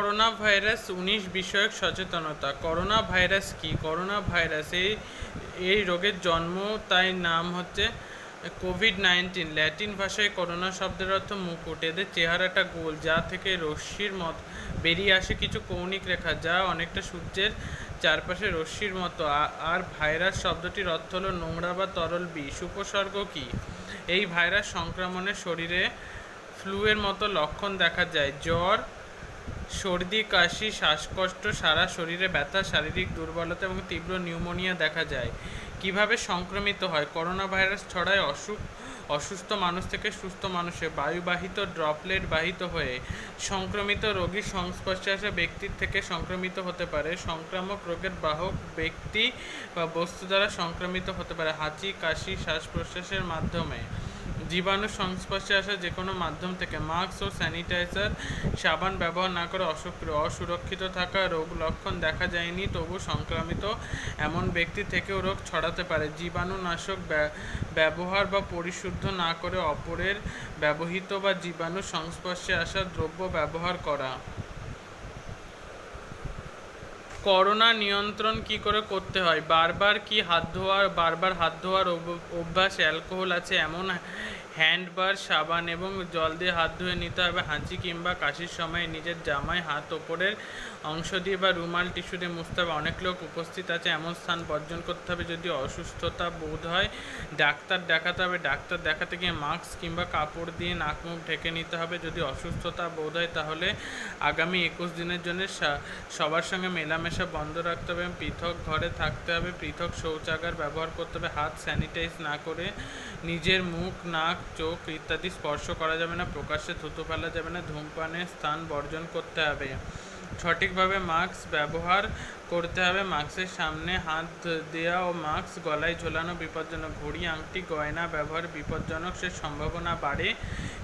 Corona virus উনিশ বিষয়ক সচেতনতা। করোনা ভাইরাস কি? করোনা ভাইরাস এই এই রোগের জন্ম, তাই নাম হচ্ছে কোভিড নাইন্টিন। ল্যাটিন ভাষায় করোনা শব্দের অর্থ মুকুট। এদের চেহারাটা গোল, যা থেকে রশ্মির মত। বেরিয়ে আসে কিছু কৌণিক রেখা, যা অনেকটা সূর্যের চারপাশে রশ্মির মতো। আর ভাইরাস শব্দটির অর্থ হলো নোংরা বা তরল বিষ। উপসর্গ কি? এই ভাইরাস সংক্রমণে শরীরে ফ্লুয়ের মতো লক্ষণ দেখা যায়। জ্বর সর্দি, কাশি, শ্বাসকষ্ট সারা শরীরে ব্যথা, শারীরিক দুর্বলতা এবং তীব্র নিউমোনিয়া দেখা যায়। কীভাবে সংক্রমিত হয়? করোনা ভাইরাস ছড়ায় অসুখ, অসুস্থ মানুষ থেকে সুস্থ মানুষে বায়ুবাহিত ড্রপলেট বাহিত হয়ে সংক্রমিত রোগীর সংস্পর্শে আসা ব্যক্তির থেকে সংক্রমিত হতে পারে। সংক্রামক রোগের বাহক ব্যক্তি বা বস্তু দ্বারা সংক্রমিত হতে পারে হাঁচি, কাশি, শ্বাস প্রশ্বাসের মাধ্যমে। জীবাণু সংস্পর্শে আসা যে কোনো মাধ্যম থেকে মাস্ক ও স্যানিটাইজার, সাবান ব্যবহার না করে অসুক- অসুরক্ষিত থাকা রোগ লক্ষণ দেখা যায়নি। তবু সংক্রামিত এমন ব্যক্তি থেকেও রোগ ছড়াতে পারে। জীবাণুনাশক ব্যা- ব্যবহার বা পরিশুদ্ধ না করে অপরের ব্যবহৃত বা জীবাণু সংস্পর্শে আসা দ্রব্য ব্যবহার করা। করোনা নিয়ন্ত্রণ কি করে করতে হয়? বারবার কি হাত ধোয়ার, বারবার হাত ধোয়ার অভ- অভ্যাস অ্যালকোহল আছে এমন হ্যান্ডবার, সাবান এবং জল দিয়ে হাত ধুয়ে নিতে হবে। হাঁচি কিংবা কাশির সময় নিজের জামায় হাত ওপরের অংশ দিয়ে বা রুমাল, টিস্যু দিয়ে মুছতে হবে। অনেক লোক উপস্থিত আছে, এমন স্থান বর্জন করতে হবে যদি অসুস্থতা বোধ হয়। ডাক্তার দেখাতে হবে। ডাক্তার দেখাতে গিয়ে মাস্ক কিংবা কাপড় দিয়ে নাক মুখ ঢেকে নিতে হবে। যদি অসুস্থতা বোধ হয় তাহলে আগামী একুশ দিনের জন্য সবার সঙ্গে মেলামেশা বন্ধ রাখতে হবে পৃথক ঘরে থাকতে হবে। পৃথক শৌচাগার ব্যবহার করতে হবে। হাত স্যানিটাইজ না করে নিজের মুখ, নাক চোখ ইত্যাদি স্পর্শ করা যাবে না, প্রকাশ্যে থুতু ফেলা যাবে না ধূমপানের স্থান বর্জন করতে হবে। সঠিকভাবে মাস্ক ব্যবহার করতে হবে, মাস্কের সামনে হাত দেওয়া ও মাস্ক গলায় ঝোলানো বিপজ্জনক, ঘড়ি, আংটি, গয়না ব্যবহার বিপজ্জনক, সে সম্ভাবনা বাড়ে,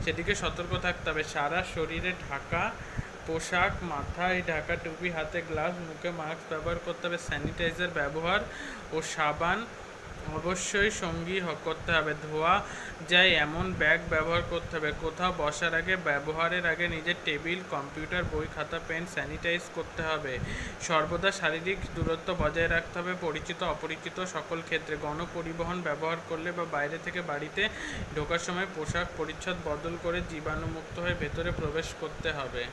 সেদিকে সতর্ক থাকতে হবে। সারা শরীরে ঢাকা, পোশাক, মাথায় ঢাকা টুপি, হাতে গ্লাভস, মুখে মাস্ক ব্যবহার করতে হবে, স্যানিটাইজার ব্যবহার ও সাবান অবশ্যই সঙ্গী করতে হবে। ধোয়া যায় এমন ব্যাগ ব্যবহার করতে হবে। কোথাও বসার আগে, ব্যবহারের আগে নিজের টেবিল, কম্পিউটার, বই, খাতা, পেন স্যানিটাইজ করতে হবে। সর্বদা শারীরিক দূরত্ব বজায় রাখতে হবে। পরিচিত, অপরিচিত সকল ক্ষেত্রে গণপরিবহন ব্যবহার করলে বা বাইরে থেকে বাড়িতে ঢোকার সময় পোশাক পরিচ্ছদ বদল করে জীবাণুমুক্ত হয়ে ভেতরে প্রবেশ করতে হবে।